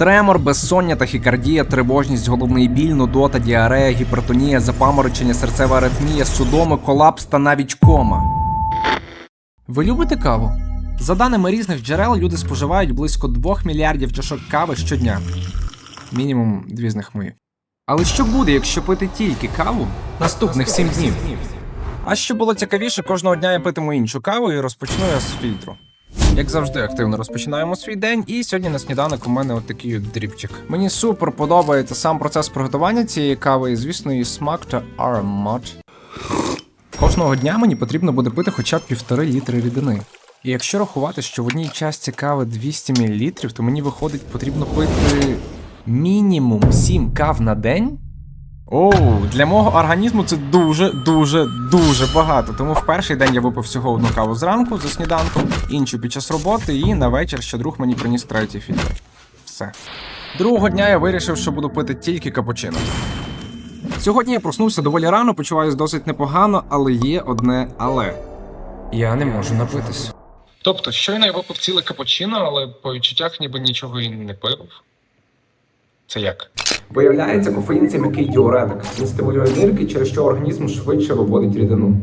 Тремор, безсоння, тахікардія, тривожність, головний біль, нудота, діарея, гіпертонія, запаморочення, серцева аритмія, судоми, колапс та навіть кома. Ви любите каву? За даними різних джерел, люди споживають близько 2 мільярдів чашок кави щодня. Мінімум дві з них мої. Але що буде, якщо пити тільки каву наступних 7 днів? А що було цікавіше, кожного дня я питиму іншу каву і розпочну я з фільтру. Як завжди, активно розпочинаємо свій день, і сьогодні на сніданок у мене от такий от дрібчик. Мені супер подобається сам процес приготування цієї кави, і звісно, її смак та аромат. Кожного дня мені потрібно буде пити хоча б півтори літри рідини. І якщо рахувати, що в одній часті кави 200 мл, то мені виходить, потрібно пити мінімум 7 кав на день. Оу, для мого організму це дуже, дуже, багато. Тому в перший день я випив всього одну каву зранку за сніданком, іншу під час роботи, і на вечір ще друг мені приніс третій фільтр. Все. Другого дня я вирішив, що буду пити тільки капучино. Сьогодні я проснувся доволі рано, почуваюся досить непогано, але є одне але. Я не можу напитись. Тобто, щойно я випив ціле капучино, але по відчуттях ніби нічого і не пив. Це як? Виявляється, кофеїн це м'який діуретик. Він стимулює нирки, через що організм швидше виводить рідину.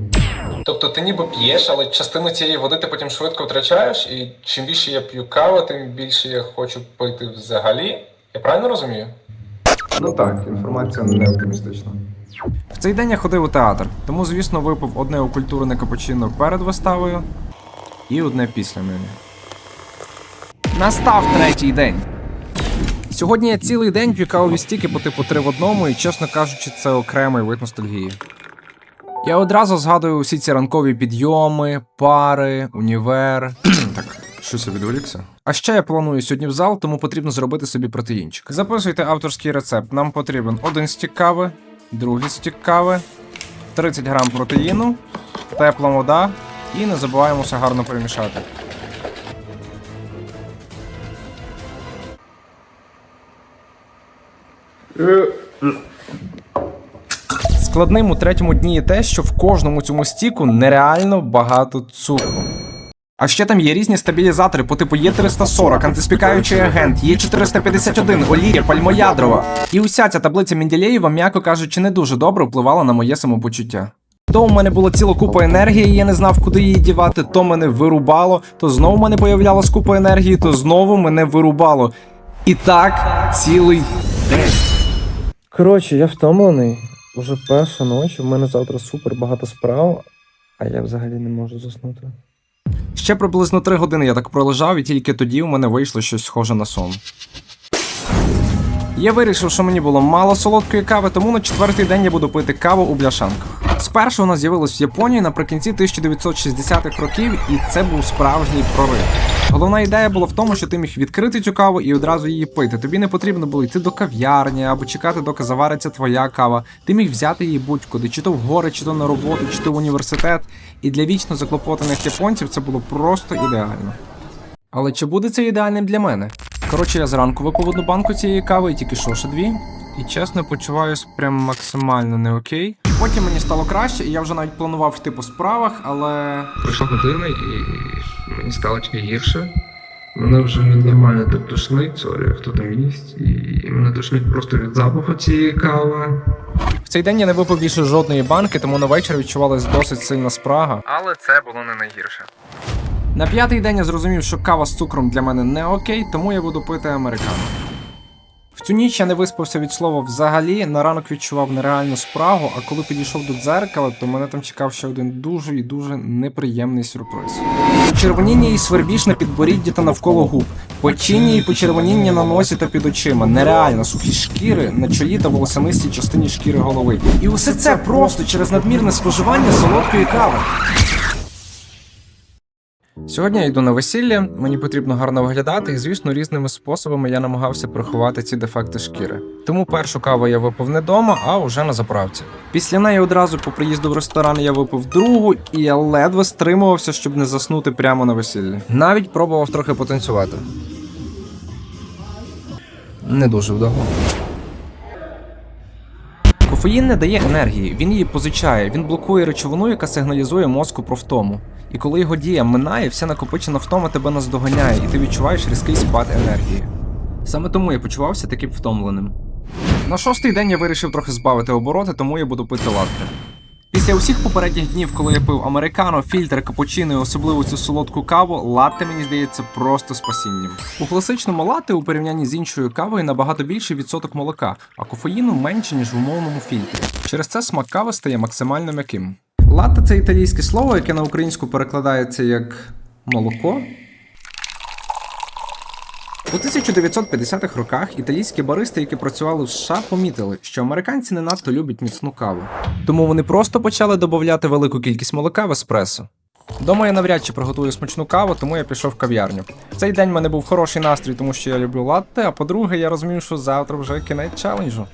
Тобто ти ніби п'єш, але частину цієї води ти потім швидко втрачаєш, і чим більше я п'ю кави, тим більше я хочу пити взагалі. Я правильно розумію? Ну так, інформація не оптимістична. В цей день я ходив у театр, тому, звісно, випив одне окультурене капучино перед виставою і одне після неї. Настав третій день. Сьогодні я цілий день п'ю кавові стіки по типу 3 в одному, і, чесно кажучи, це окремий вид ностальгії. Я одразу згадую усі ці ранкові підйоми, пари, універ. так, щось я відволікся. А ще я планую сьогодні в зал, тому потрібно зробити собі протеїнчик. Записуйте авторський рецепт. Нам потрібен один стік кави, другий стік кави, 30 грам протеїну, тепла вода і не забуваємо все гарно перемішати. Складним у третьому дні є те, що в кожному цьому стіку нереально багато цукру. А ще там є різні стабілізатори по типу Є340, антиспікаючий агент, Є451, олія, пальмоядрова. І уся ця таблиця Менділеєва, м'яко кажучи, не дуже добре впливала на моє самопочуття. То у мене була ціла купа енергії, і я не знав, куди її дівати, то мене вирубало, то знову мене появлялась купа енергії, то знову мене вирубало. І так цілий день. Коротше, я втомлений. Уже перша ночі, в мене завтра супер багато справ, а я взагалі не можу заснути. Ще приблизно три години я так пролежав, і тільки тоді у мене вийшло щось схоже на сон. Я вирішив, що мені було мало солодкої кави, тому на четвертий день я буду пити каву у бляшанках. Спершу вона з'явилась в Японії наприкінці 1960-х років, і це був справжній прорив. Головна ідея була в тому, що ти міг відкрити цю каву і одразу її пити. Тобі не потрібно було йти до кав'ярні або чекати, доки завариться твоя кава. Ти міг взяти її будь-куди, чи то в гори, чи то на роботу, чи то в університет. І для вічно заклопотаних японців це було просто ідеально. Але чи буде це ідеальним для мене? Коротше, я зранку випив одну банку цієї кави і тільки що ще дві. І чесно почуваюсь прям максимально не окей. Потім мені стало краще, і я вже навіть планував йти по справах, але. Пройшла година і мені стало тільки гірше. Мене вже нормально так тошнить, сорі, хто там їсть, і мене тошнить просто від запаху цієї кави. В цей день я не випив більше жодної банки, тому на вечір відчувалась досить сильна спрага. Але це було не найгірше. На п'ятий день я зрозумів, що кава з цукром для мене не окей, тому я буду пити американо. В цю ніч я не виспався від слова взагалі. На ранок відчував нереальну спрагу, а коли підійшов до дзеркала, то мене там чекав ще один дуже і дуже неприємний сюрприз. Почервоніння і свербіж на підборідді та навколо губ, печіння і почервоніння на носі та під очима, нереально сухі шкіри на чолі та волосянистій частині шкіри голови. І усе це просто через надмірне споживання солодкої кави. Сьогодні я йду на весілля, мені потрібно гарно виглядати, і звісно, різними способами я намагався приховати ці дефекти шкіри. Тому першу каву я випив не вдома, а уже на заправці. Після неї одразу по приїзду в ресторан я випив другу, і я ледве стримувався, щоб не заснути прямо на весіллі. Навіть пробував трохи потанцювати. Не дуже вдало. Кофеїн не дає енергії, він її позичає, він блокує речовину, яка сигналізує мозку про втому. І коли його дія минає, вся накопичена втома тебе наздоганяє, і ти відчуваєш різкий спад енергії. Саме тому я почувався таким втомленим. На шостий день я вирішив трохи збавити обороти, тому я буду пити латте. Після усіх попередніх днів, коли я пив американо, фільтр, капучино і особливо цю солодку каву, латте мені здається просто спасінням. У класичному латте у порівнянні з іншою кавою набагато більший відсоток молока, а кофеїну менше, ніж в умовному фільтрі. Через це смак кави стає максимально м'яким. Латте це італійське слово, яке на українську перекладається як молоко. У 1950-х роках італійські баристи, які працювали в США, помітили, що американці не надто люблять міцну каву. Тому вони просто почали додати велику кількість молока в еспресо. Дома я навряд чи приготую смачну каву, тому я пішов в кав'ярню. В цей день в мене був хороший настрій, тому що я люблю латте, а по-друге, я розумів, що завтра вже кінець челенджу.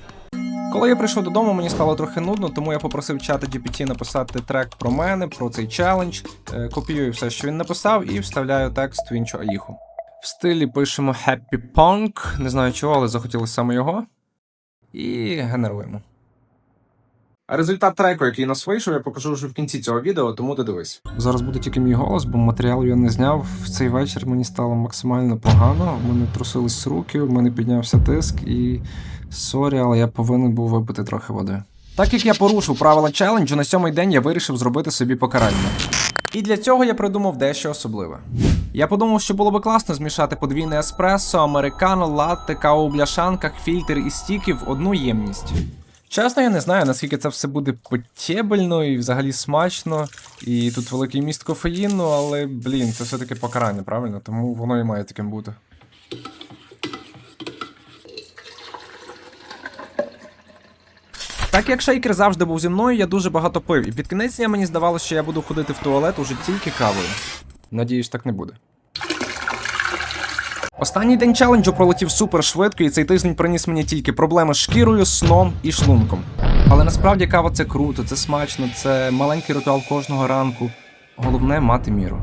Коли я прийшов додому, мені стало трохи нудно, тому я попросив чата GPT написати трек про мене, про цей челендж, е, копіюю все, що він написав, і вставляю текст в іншу аїху. В стилі пишемо Happy Punk, не знаю чого, але захотілося саме його. І генеруємо. А результат треку, який нас вийшов, я покажу вже в кінці цього відео, тому додивись. Зараз буде тільки мій голос, бо матеріал я не зняв. В цей вечір мені стало максимально погано. У мене трусились руки, у мене піднявся тиск і. Сорі, але я повинен був випити трохи води. Так як я порушив правила челенджу, на сьомий день я вирішив зробити собі покарання. І для цього я придумав дещо особливе. Я подумав, що було би класно змішати подвійне еспресо, американо, латте, каву в бляшанках, фільтр і стіки в одну ємність. Чесно, я не знаю, наскільки це все буде потєбельно і взагалі смачно, і тут великий міст кофеїну, але блін, це все-таки покарання, правильно? Тому воно і має таким бути. Так як шейкер завжди був зі мною, я дуже багато пив, і під кінець дня мені здавалося, що я буду ходити в туалет уже тільки кавою. Надіюсь, так не буде. Останній день челенджу пролетів супер швидко, і цей тиждень приніс мені тільки проблеми з шкірою, сном і шлунком. Але насправді кава це круто, це смачно, це маленький ритуал кожного ранку. Головне мати міру.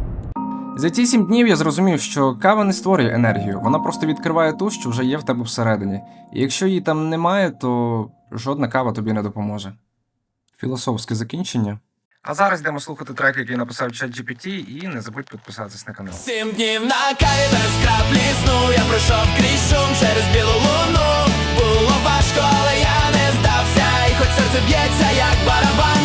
За ці сім днів я зрозумів, що кава не створює енергію, вона просто відкриває ту, що вже є в тебе всередині. І якщо її там немає, то жодна кава тобі не допоможе. Філософське закінчення. А зараз йдемо слухати трек, який написав ChatGPT, і не забудь підписатись на канал. Сім днів на каві без краплі сну Я пройшов крізь шум через білу луну Було важко, але я не здався І хоч серце б'ється, як барабан,